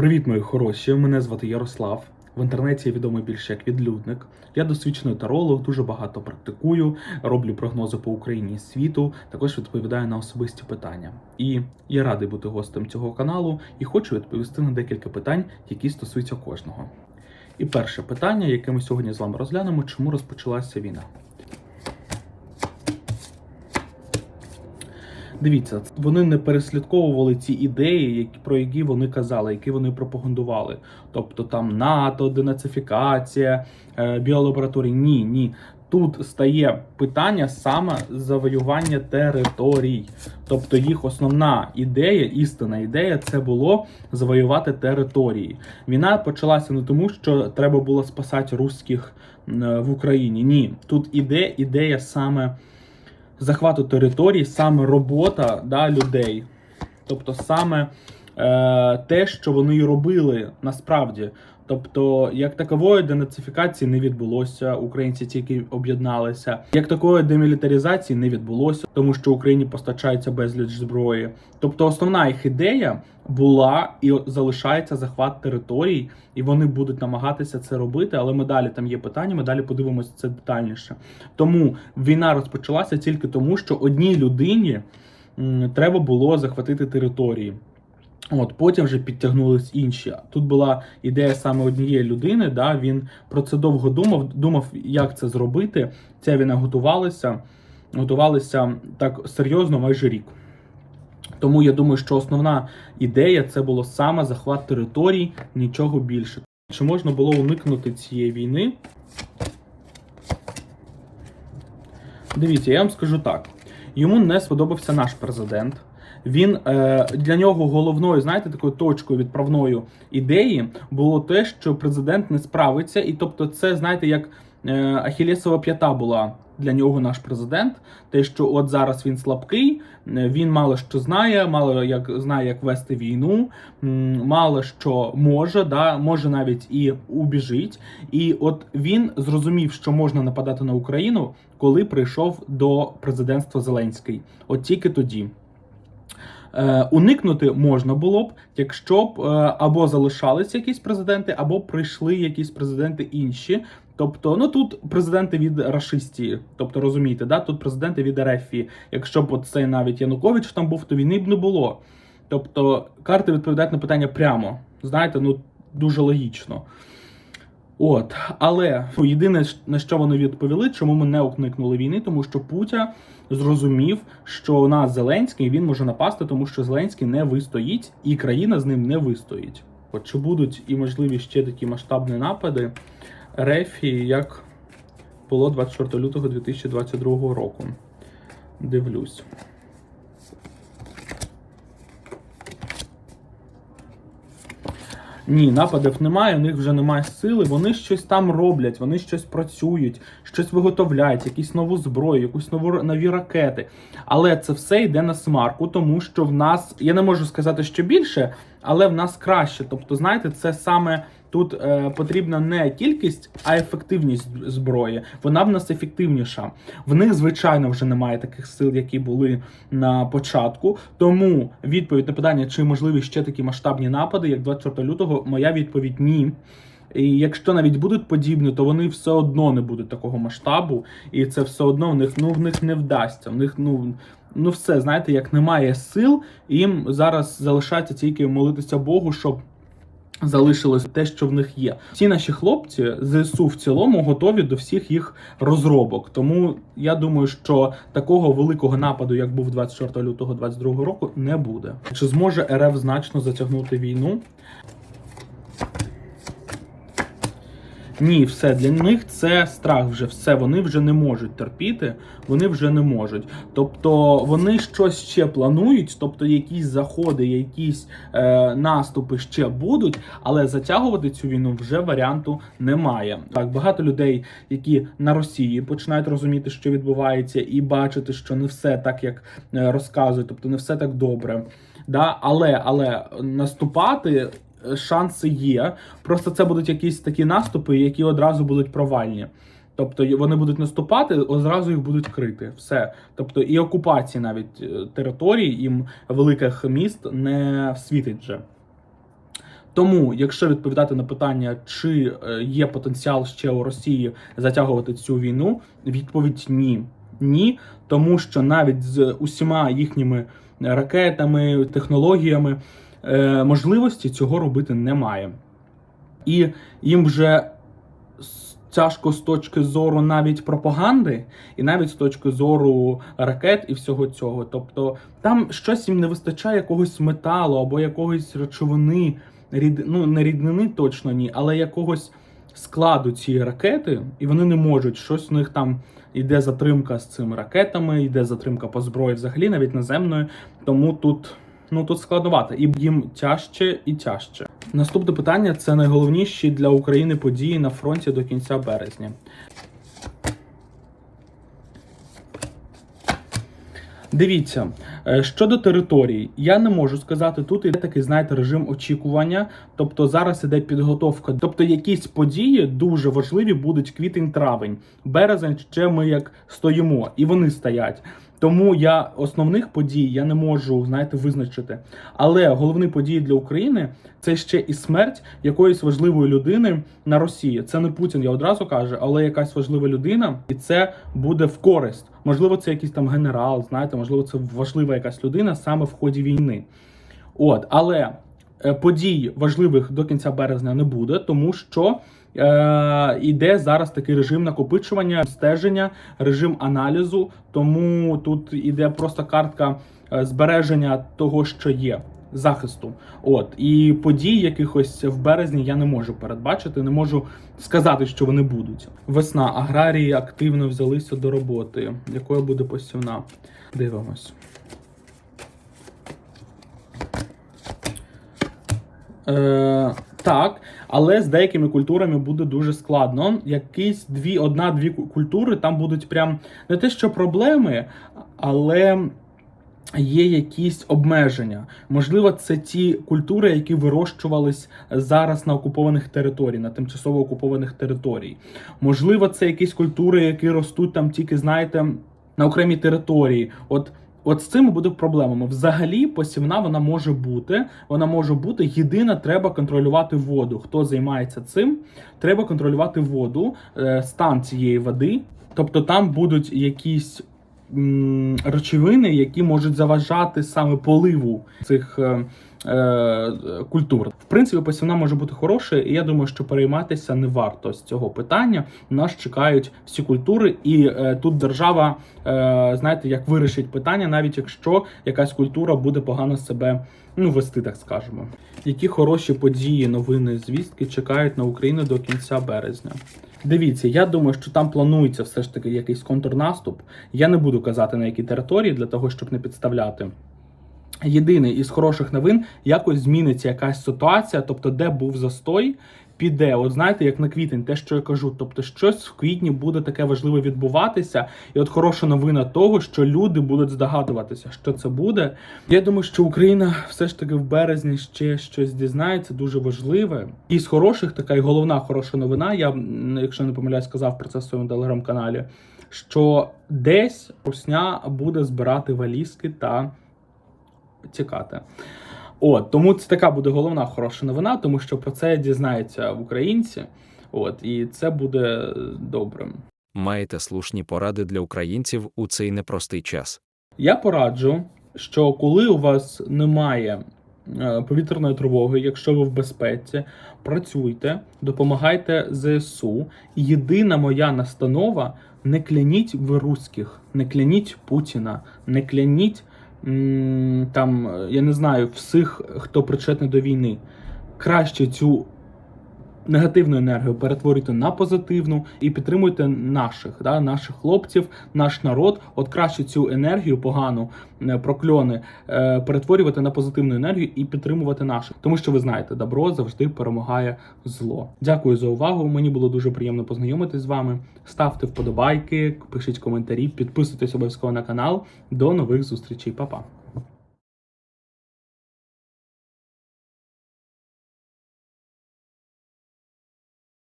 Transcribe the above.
Привіт, мої хороші! Мене звати Ярослав. В інтернеті я відомий більше як відлюдник. Я досвідчений таролог, дуже багато практикую, роблю прогнози по Україні і світу, також відповідаю на особисті питання. І я радий бути гостем цього каналу і хочу відповісти на декілька питань, які стосуються кожного. І перше питання, яке ми сьогодні з вами розглянемо, чому розпочалася війна. Дивіться, вони не переслідковували ці ідеї, про які вони казали, які вони пропагандували. Тобто там НАТО, денацифікація, е, біолабораторії. Ні, ні. Тут стає питання саме завоювання територій. Тобто їх основна ідея, істинна ідея, це було завоювати території. Війна почалася не тому, що треба було спасати русських е, в Україні. Ні, тут іде ідея саме захвату територій, саме робота да, людей. Тобто саме е, те, що вони й робили насправді. Тобто, як такової денацифікації не відбулося, українці тільки об'єдналися. Як такої демілітаризації не відбулося, тому що Україні постачається безліч зброї. Тобто, основна їх ідея була і залишається захват територій, і вони будуть намагатися це робити. Але ми далі там є питання. Ми далі подивимося це детальніше. Тому війна розпочалася тільки тому, що одній людині треба було захватити території. От потім вже підтягнулись інші. Тут була ідея саме однієї людини. Да, Він про це довго думав, думав, як це зробити. Ця війна готувалася, готувалися так серйозно майже рік. Тому я думаю, що основна ідея це було саме захват територій, нічого більше. Чи можна було уникнути цієї війни? Дивіться, я вам скажу так: йому не сподобався наш президент. Він е, для нього головною, знаєте, такою точкою відправною ідеї було те, що президент не справиться, і тобто, це знаєте, як е, Ахілєсова п'ята була для нього наш президент. Те, що от зараз він слабкий, він мало що знає, мало як знає, як вести війну, мало що може, да, може навіть і убіжить. І от він зрозумів, що можна нападати на Україну, коли прийшов до президентства Зеленський. От тільки тоді. Е, уникнути можна було б, якщо б е, або залишалися якісь президенти, або прийшли якісь президенти інші. Тобто, ну тут президенти від рашистії, тобто розумієте, да? тут президенти від Ерефії. Якщо б цей навіть Янукович там був, то війни б не було. Тобто карти відповідають на питання прямо. Знаєте, ну дуже логічно. От, але ну, єдине, на що вони відповіли, чому ми не уникнули війни, тому що Путя зрозумів, що у нас Зеленський він може напасти, тому що Зеленський не вистоїть, і країна з ним не вистоїть. От чи будуть і можливі ще такі масштабні напади Рефі, як було 24 лютого 2022 року? Дивлюсь. Ні, нападів немає, у них вже немає сили. Вони щось там роблять, вони щось працюють, щось виготовляють, якусь нову зброю, якусь нову нові ракети. Але це все йде на смарку, тому що в нас я не можу сказати, що більше, але в нас краще. Тобто, знаєте, це саме тут е, потрібна не кількість, а ефективність зброї. Вона в нас ефективніша. В них, звичайно, вже немає таких сил, які були на початку. Тому відповідь на питання, чи можливі ще такі масштабні напади, як 24 лютого, моя відповідь ні. І якщо навіть будуть подібні, то вони все одно не будуть такого масштабу, і це все одно в них ну в них не вдасться. В них ну ну все знаєте, як немає сил, їм зараз залишається тільки молитися Богу, щоб. Залишилось те, що в них є. Всі наші хлопці зсу в цілому готові до всіх їх розробок. Тому я думаю, що такого великого нападу, як був 24 лютого 22 року, не буде. Чи зможе РФ значно затягнути війну? Ні, все для них це страх вже все. Вони вже не можуть терпіти, вони вже не можуть. Тобто вони щось ще планують, тобто якісь заходи, якісь е, наступи ще будуть, але затягувати цю війну вже варіанту немає. Так багато людей, які на Росії починають розуміти, що відбувається, і бачити, що не все так, як е, розказують, тобто не все так добре. Да? Але але наступати шанси є. Просто це будуть якісь такі наступи, які одразу будуть провальні. Тобто вони будуть наступати, одразу їх будуть крити. Все. Тобто і окупації навіть е, територій їм великих міст не світить вже. Тому, якщо відповідати на питання, чи е, є потенціал ще у Росії затягувати цю війну, відповідь ні. Ні, тому що навіть з усіма їхніми ракетами, технологіями е, можливості цього робити немає. І їм вже тяжко з точки зору навіть пропаганди, і навіть з точки зору ракет і всього цього. Тобто там щось їм не вистачає якогось металу або якогось речовини, рід... ну не ріднини точно ні, але якогось складу цієї ракети, і вони не можуть. Щось у них там йде затримка з цими ракетами, йде затримка по зброї взагалі, навіть наземною. Тому тут. Ну тут складновато, і їм тяжче і тяжче. Наступне питання це найголовніші для України події на фронті до кінця березня. Дивіться, е, щодо територій, я не можу сказати, тут іде такий, знаєте, режим очікування. Тобто зараз іде підготовка. Тобто якісь події дуже важливі будуть квітень-травень. Березень ще ми як стоїмо, і вони стоять. Тому я основних подій я не можу знаєте визначити. Але головні події для України це ще і смерть якоїсь важливої людини на Росії. Це не Путін, я одразу кажу, але якась важлива людина, і це буде в користь. Можливо, це якийсь там генерал, знаєте, можливо, це важлива якась людина саме в ході війни. От, але е, подій важливих до кінця березня не буде, тому що е, йде зараз такий режим накопичування, стеження, режим аналізу. Тому тут іде просто картка е, збереження того, що є. Захисту, от і подій якихось в березні я не можу передбачити, не можу сказати, що вони будуть. Весна аграрії активно взялися до роботи. Якою буде посівна? Дивимось. Е, так, але з деякими культурами буде дуже складно. Якісь дві, одна-дві культури там будуть прям не те, що проблеми, але є якісь обмеження. Можливо, це ті культури, які вирощувались зараз на окупованих територіях, на тимчасово окупованих територій. Можливо, це якісь культури, які ростуть там тільки, знаєте, на окремій території. От. От з цим буде проблемами. Взагалі, посівна вона може бути. Вона може бути. Єдине, треба контролювати воду. Хто займається цим, треба контролювати воду, е, стан цієї води. Тобто там будуть якісь речовини, які можуть заважати саме поливу цих е, культур. В принципі, посівна може бути хорошою, і я думаю, що перейматися не варто з цього питання. Нас чекають всі культури, і е, тут держава, е, знаєте, як вирішить питання, навіть якщо якась культура буде погано себе ну, вести, так скажемо. Які хороші події, новини, звістки чекають на Україну до кінця березня? Дивіться, я думаю, що там планується все ж таки якийсь контрнаступ. Я не буду казати на якій території для того, щоб не підставляти. Єдине із хороших новин якось зміниться якась ситуація, тобто, де був застой, піде. От знаєте, як на квітень, те, що я кажу, тобто щось в квітні буде таке важливе відбуватися, і от хороша новина того, що люди будуть здогадуватися, що це буде. Я думаю, що Україна все ж таки в березні ще щось дізнається, дуже важливе. І з хороших така і головна хороша новина. Я, якщо не помиляюсь, сказав про це в своєму телеграм-каналі. Що десь Русня буде збирати валізки та тікати. От тому це така буде головна хороша новина, тому що про це дізнаються українці. От і це буде добрим. Маєте слушні поради для українців у цей непростий час. Я пораджу, що коли у вас немає е, повітряної тривоги, якщо ви в безпеці, працюйте, допомагайте ЗСУ. Єдина моя настанова: не кляніть ви руських, не кляніть Путіна, не кляніть там, е, я не знаю, всіх, хто причетний до війни. Краще цю негативну енергію перетворюйте на позитивну і підтримуйте наших, да, наших хлопців, наш народ. От краще цю енергію погану е, прокльони е, перетворювати на позитивну енергію і підтримувати наших. Тому що ви знаєте, добро завжди перемагає зло. Дякую за увагу. Мені було дуже приємно познайомитись з вами. Ставте вподобайки, пишіть коментарі, підписуйтесь обов'язково на канал. До нових зустрічей, Па-па.